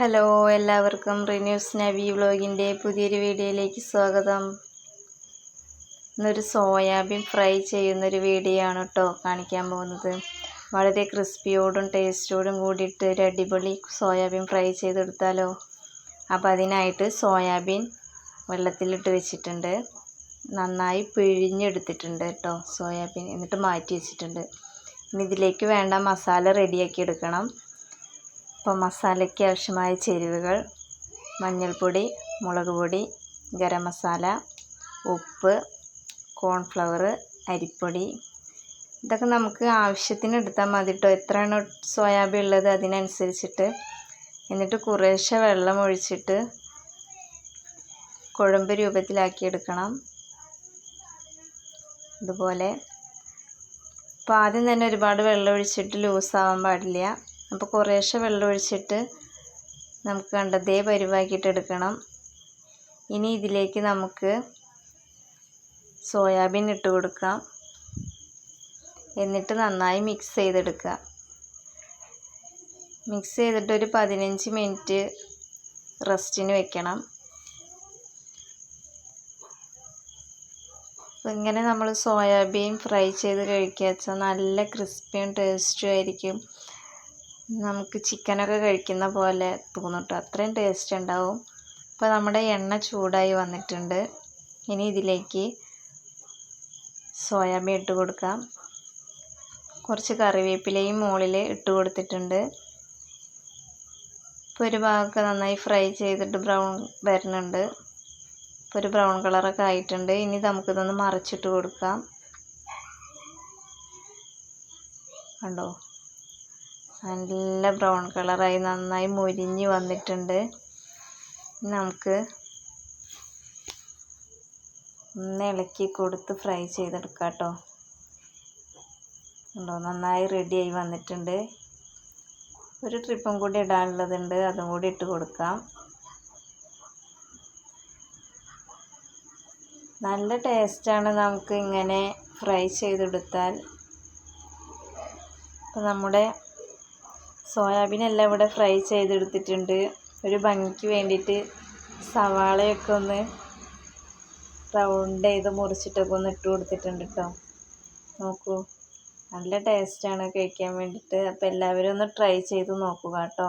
Hello എല്ലാവർക്കും റിന്യൂസ് നവി വ്ലോഗിന്റെ പുതിയൊരു വീഡിയോയിലേക്ക് സ്വാഗതം. ഇന്നൊരു സോയാബീൻ ഫ്രൈ ചെയ്യുന്നൊരു വീഡിയോ ആണ് കേട്ടോ കാണിക്കാൻ പോകുന്നത്. വളരെ ക്രിസ്പിയോടും ടേസ്റ്റോടും കൂടിയിട്ട് ഒരു അടിപൊളി സോയാബീൻ ഫ്രൈ ചെയ്തെടുത്താലോ. അപ്പോൾ അതിനായിട്ട് സോയാബീൻ വെള്ളത്തിലിട്ട് വെച്ചിട്ടുണ്ട്. നന്നായി പിഴിഞ്ഞെടുത്തിട്ടുണ്ട് കേട്ടോ സോയാബീൻ. എന്നിട്ട് മാറ്റി വെച്ചിട്ടുണ്ട്. ഇനി ഇതിലേക്ക് വേണ്ട മസാല റെഡിയാക്കി എടുക്കണം. അപ്പോൾ മസാലയ്ക്ക് ആവശ്യമായ ചേരുവകൾ മഞ്ഞൾപ്പൊടി മുളക് പൊടി ഗരം മസാല ഉപ്പ് കോൺഫ്ലവർ അരിപ്പൊടി. ഇതൊക്കെ നമുക്ക് ആവശ്യത്തിന് എടുത്താൽ മതി കേട്ടോ എത്രയാണ് സോയാബീൻ ഉള്ളത് അതിനനുസരിച്ചിട്ട്. എന്നിട്ട് കുറേശ്ശെ വെള്ളം ഒഴിച്ചിട്ട് കുഴമ്പ് രൂപത്തിലാക്കി എടുക്കണം. ഇതുപോലെ. അപ്പോൾ ആദ്യം തന്നെ ഒരുപാട് വെള്ളം ഒഴിച്ചിട്ട് ലൂസാവാൻ പാടില്ല. അപ്പോൾ കുറേശ്ശെ വെള്ളമൊഴിച്ചിട്ട് നമുക്ക് കണ്ടതേ പരിവാക്കിയിട്ട് എടുക്കണം. ഇനി ഇതിലേക്ക് നമുക്ക് സോയാബീൻ ഇട്ട് കൊടുക്കാം. എന്നിട്ട് നന്നായി മിക്സ് ചെയ്തെടുക്കുക. മിക്സ് ചെയ്തിട്ട് ഒരു പതിനഞ്ച് മിനിറ്റ് റെസ്റ്റിന് വെക്കണം. അപ്പോൾ ഇങ്ങനെ നമ്മൾ സോയാബീൻ ഫ്രൈ ചെയ്ത് കഴിക്കുക വെച്ചാൽ നല്ല ക്രിസ്പിയും ടേസ്റ്റും ആയിരിക്കും. നമുക്ക് ചിക്കനൊക്കെ കഴിക്കുന്ന പോലെ തോന്നും അത്രയും ടേസ്റ്റ് ഉണ്ടാവും. അപ്പോൾ നമ്മുടെ എണ്ണ ചൂടായി വന്നിട്ടുണ്ട്. ഇനി ഇതിലേക്ക് സോയാബീൻ ഇട്ട് കൊടുക്കാം. കുറച്ച് കറിവേപ്പിലയും മുകളിൽ ഇട്ട് കൊടുത്തിട്ടുണ്ട്. ഇപ്പോൾ ഒരു ഭാഗമൊക്കെ നന്നായി ഫ്രൈ ചെയ്തിട്ട് ബ്രൗൺ വരുന്നുണ്ട്. ഇപ്പോൾ ഒരു ബ്രൗൺ കളറൊക്കെ ആയിട്ടുണ്ട്. ഇനി നമുക്കിതൊന്ന് മറിച്ചിട്ട് കൊടുക്കാം. കണ്ടോ? നല്ല ബ്രൗൺ കളറായി നന്നായി മൊരിഞ്ഞ് വന്നിട്ടുണ്ട്. നമുക്ക് ഒന്ന് ഇളക്കി കൊടുത്ത് ഫ്രൈ ചെയ്തെടുക്കാം കേട്ടോ. ഉണ്ടോ നന്നായി റെഡിയായി വന്നിട്ടുണ്ട്. ഒരു ട്രിപ്പും കൂടി ഇടാനുള്ളതുണ്ട് അതും കൂടി ഇട്ട് കൊടുക്കാം. നല്ല ടേസ്റ്റാണ് നമുക്ക് ഇങ്ങനെ ഫ്രൈ ചെയ്തെടുത്താൽ. അപ്പോൾ നമ്മുടെ സോയാബീൻ എല്ലാം ഇവിടെ ഫ്രൈ ചെയ്തെടുത്തിട്ടുണ്ട്. ഒരു ഭംഗിക്ക് വേണ്ടിയിട്ട് സവാളയൊക്കെ ഒന്ന് റൗണ്ട് ചെയ്ത് മുറിച്ചിട്ടൊക്കെ ഒന്ന് ഇട്ട് കൊടുത്തിട്ടുണ്ട് കേട്ടോ നോക്കൂ. നല്ല ടേസ്റ്റാണ് കഴിക്കാൻ വേണ്ടിയിട്ട്. അപ്പോൾ എല്ലാവരും ഒന്ന് ട്രൈ ചെയ്ത് നോക്കുക കേട്ടോ